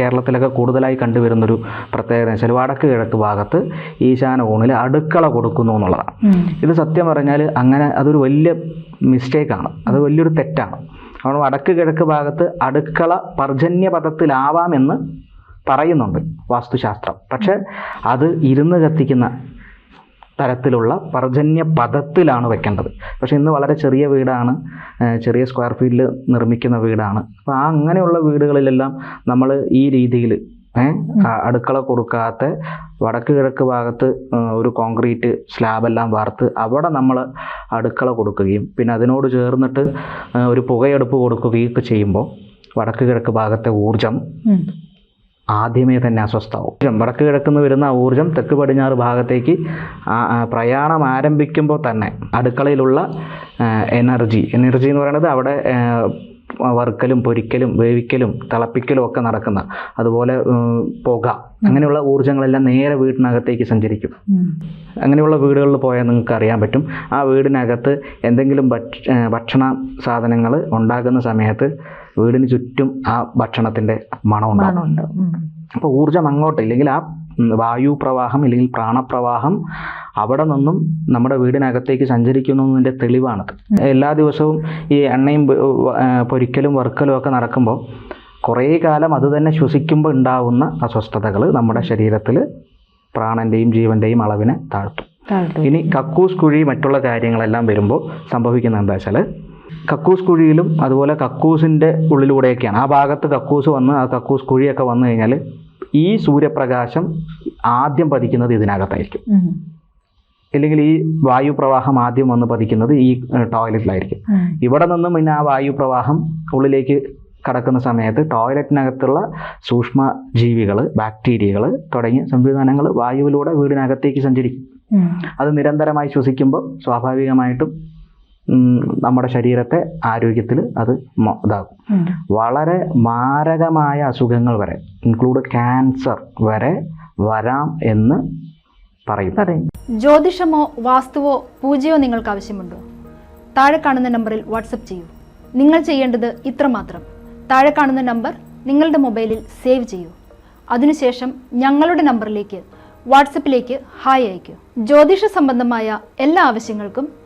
കേരളത്തിലൊക്കെ കൂടുതലായി കണ്ടുവരുന്നൊരു പ്രത്യേകത വെച്ചാൽ വടക്ക് കിഴക്ക് ഭാഗത്ത് ഈശാന കോണിൽ അടുക്കള കൊടുക്കുന്നു എന്നുള്ളതാണ്. ഇത് സത്യം പറഞ്ഞാൽ അങ്ങനെ അതൊരു വലിയ മിസ്റ്റേക്കാണ്. അത് വലിയൊരു തെറ്റാണ്. അപ്പോൾ വടക്ക് കിഴക്ക് ഭാഗത്ത് അടുക്കള പർജന്യ പദത്തിലാവാമെന്ന് പറയുന്നുണ്ട് വാസ്തുശാസ്ത്രം. പക്ഷേ അത് ഇരുന്ന് കത്തിക്കുന്ന തരത്തിലുള്ള പർജന്യ പദത്തിലാണ് വെക്കേണ്ടത്. പക്ഷേ ഇന്ന് വളരെ ചെറിയ വീടാണ് ചെറിയ സ്ക്വയർ ഫീറ്റിൽ നിർമ്മിക്കുന്ന വീടാണ്. അപ്പോൾ ആ അങ്ങനെയുള്ള വീടുകളിലെല്ലാം നമ്മൾ ഈ രീതിയിൽ അടുക്കള കൊടുക്കാത്ത വടക്ക് കിഴക്ക് ഭാഗത്ത് ഒരു കോൺക്രീറ്റ് സ്ലാബെല്ലാം വാർത്ത് അവിടെ നമ്മൾ അടുക്കള കൊടുക്കുകയും പിന്നെ അതിനോട് ചേർന്നിട്ട് ഒരു പുകയെടുപ്പ് കൊടുക്കുകയും ഒക്കെ ചെയ്യുമ്പോൾ വടക്ക് കിഴക്ക് ഭാഗത്തെ ഊർജം ആദ്യമേ തന്നെ അസ്വസ്ഥമാവും. വടക്ക് കിഴക്കുന്ന് വരുന്ന ഊർജം തെക്ക് പടിഞ്ഞാറ് ഭാഗത്തേക്ക് പ്രയാണം ആരംഭിക്കുമ്പോൾ തന്നെ അടുക്കളയിലുള്ള എനർജി. എനർജി എന്ന് പറയുന്നത് അവിടെ വർക്കലും വറുക്കലും പൊരിക്കലും വേവിക്കലും തിളപ്പിക്കലും ഒക്കെ നടക്കുന്ന അതുപോലെ പുക. അങ്ങനെയുള്ള ഊർജങ്ങളെല്ലാം നേരെ വീടിനകത്തേക്ക് സഞ്ചരിക്കും. അങ്ങനെയുള്ള വീടുകളിൽ പോയാൽ നിങ്ങൾക്ക് അറിയാൻ പറ്റും. ആ വീടിനകത്ത് എന്തെങ്കിലും ഭക്ഷണ സാധനങ്ങൾ ഉണ്ടാക്കുന്ന സമയത്ത് വീടിന് ചുറ്റും ആ ഭക്ഷണത്തിന്റെ മണം ഉണ്ടാവും അപ്പോൾ ഊർജം അങ്ങോട്ട് ഇല്ലെങ്കിൽ ആ വായു പ്രവാഹം ഇല്ലെങ്കിൽ പ്രാണപ്രവാഹം അവിടെ നിന്നും നമ്മുടെ വീടിനകത്തേക്ക് സഞ്ചരിക്കുന്നതിന്റെ തെളിവാണത്. എല്ലാ ദിവസവും ഈ എണ്ണയും പൊരിക്കലും വറുക്കലും ഒക്കെ നടക്കുമ്പോൾ കുറേ കാലം അത് തന്നെ ശ്വസിക്കുമ്പോൾ ഉണ്ടാവുന്ന അസ്വസ്ഥതകൾ നമ്മുടെ ശരീരത്തിൽ പ്രാണന്റെയും ജീവന്റെയും അളവിനെ താഴ്ത്തും. ഇനി കക്കൂസ് കുഴി മറ്റുള്ള കാര്യങ്ങളെല്ലാം വരുമ്പോൾ സംഭവിക്കുന്നത് എന്താ വെച്ചാൽ കക്കൂസ് കുഴിയിലും അതുപോലെ കക്കൂസിന്റെ ഉള്ളിലൂടെയൊക്കെയാണ്. ആ ഭാഗത്ത് കക്കൂസ് വന്ന് ആ കക്കൂസ് കുഴിയൊക്കെ വന്നു കഴിഞ്ഞാൽ ഈ സൂര്യപ്രകാശം ആദ്യം പതിക്കുന്നത് ഇതിനകത്തായിരിക്കും. അല്ലെങ്കിൽ ഈ വായു പ്രവാഹം ആദ്യം വന്ന് പതിക്കുന്നത് ഈ ടോയ്ലറ്റിലായിരിക്കും. ഇവിടെ നിന്നും പിന്നെ ആ വായു പ്രവാഹം ഉള്ളിലേക്ക് കടക്കുന്ന സമയത്ത് ടോയ്ലറ്റിനകത്തുള്ള സൂക്ഷ്മ ജീവികൾ ബാക്ടീരിയകൾ തുടങ്ങിയ സംവിധാനങ്ങൾ വായുവിലൂടെ വീടിനകത്തേക്ക് സഞ്ചരിക്കും. അത് നിരന്തരമായി ശ്വസിക്കുമ്പോൾ സ്വാഭാവികമായിട്ടും നമ്മുടെ ശരീരത്തെ ആരോഗ്യത്തിൽ അത് ഇതാകും വളരെ മാരകമായ അസുഖങ്ങൾ വരെ ഇൻക്ലൂഡ് ക്യാൻസർ വരെ വരാം എന്ന് പറയും. പറയും ജ്യോതിഷമോ വാസ്തുവോ പൂജയോ നിങ്ങൾക്ക് ആവശ്യമുണ്ടോ? താഴെ കാണുന്ന നമ്പറിൽ വാട്സപ്പ് ചെയ്യൂ. നിങ്ങൾ ചെയ്യേണ്ടത് ഇത്രമാത്രം താഴെ കാണുന്ന നമ്പർ നിങ്ങളുടെ മൊബൈലിൽ സേവ് ചെയ്യൂ. അതിനുശേഷം ഞങ്ങളുടെ നമ്പറിലേക്ക് വാട്സപ്പിലേക്ക് ഹായ് അയയ്ക്കൂ. ജ്യോതിഷ സംബന്ധമായ എല്ലാ ആവശ്യങ്ങൾക്കും